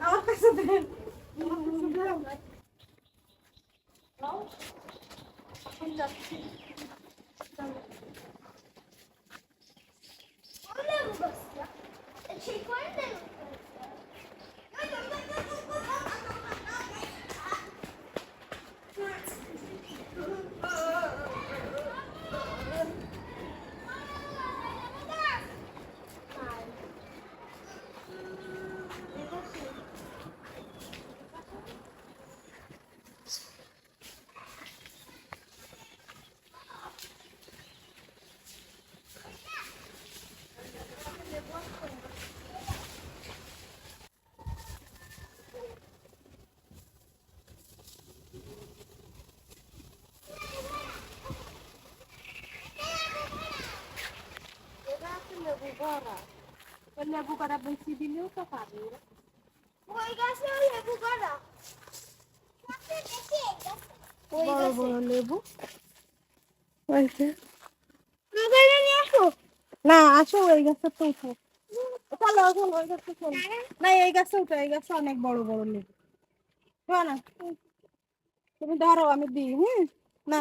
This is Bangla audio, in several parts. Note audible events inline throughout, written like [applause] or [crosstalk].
আমার কাছে দেন আমার যাচ্ছি লেবু করা বেশি দিলেও তো পাবে। ওই গাছে লেবু করা ওই বড় গাছে? বড় লেবু। না আসো এই গাছটা তো উঠো। চলো চলো ওই গাছটা চলো। না এই গাছে উঠো এই গাছে অনেক বড় বড় লেবু। শোনো না। তুমি ধরো আমি দিই হুম? না।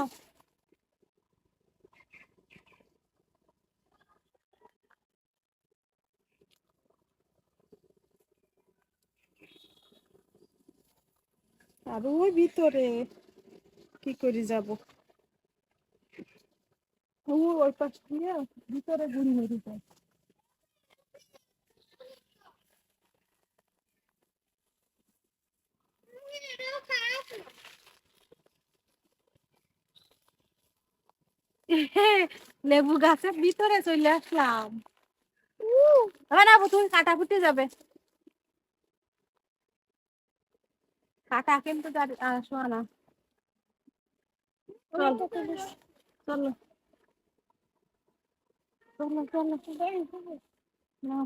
আর ওই ভিতরে। কি করে যাব? ও, ওই পাশ দিয়ে ভিতরে ঘুরি [laughs] লেবু গাছের ভিতরে চলে আসলাম। না তুমি কাটা ফুটে যাবে। কাটা কিন্তু আহ, না। চলো। চলো। চলো চলো। না।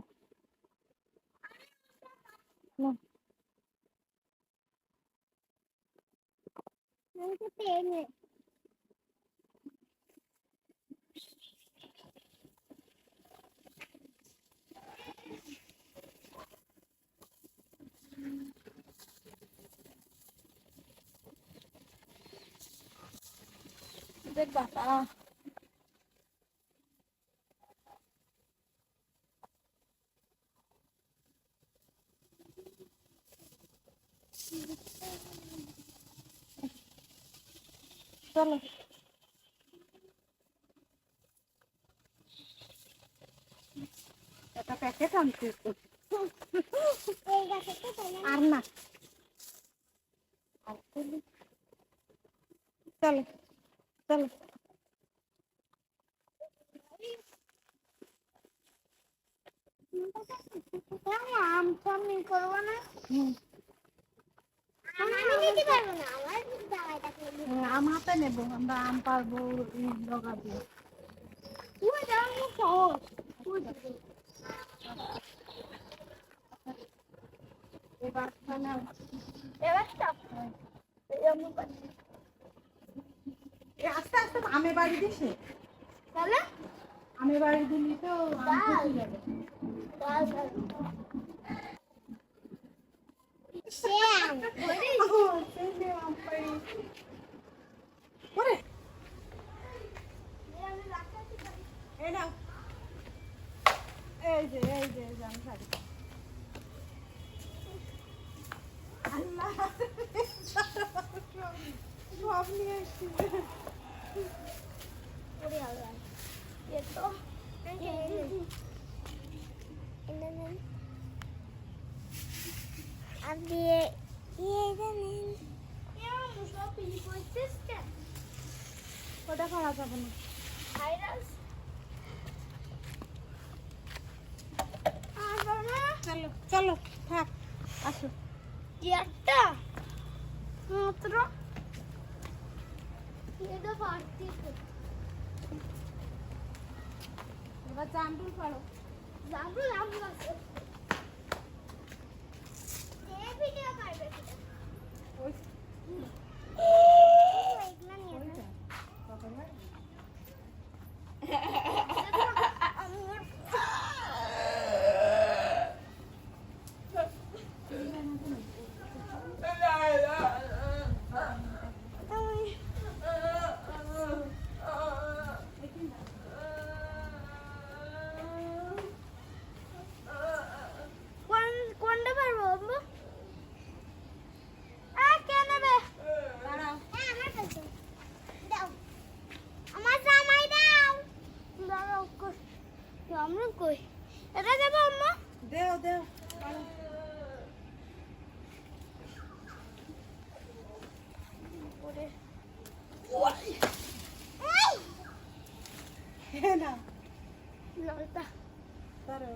দেখবা আহ, চলো। এটা প্যাকেট আনতে আর না। চলো। চলো আম ফাম করব না আমি হাতে নেব আমরা আম পারব দাও সহজ এবার এবার আমে বাড়ি দিছে? তাহলে? আমে বাড়ি দিলি তো আম দাও। পচে যাবে। দাও দাও শ্যাম ওরে এই ওটা খাওয়া যাবে না ভাইরাস চলো চলো থাক আসো। একটা? মাত্র? এবার জামরুল পারো। জামরুল জামরু আছে। এই ভিডিও কই? এটা দেবো আম্মা? দেও দেও। না লতা পারো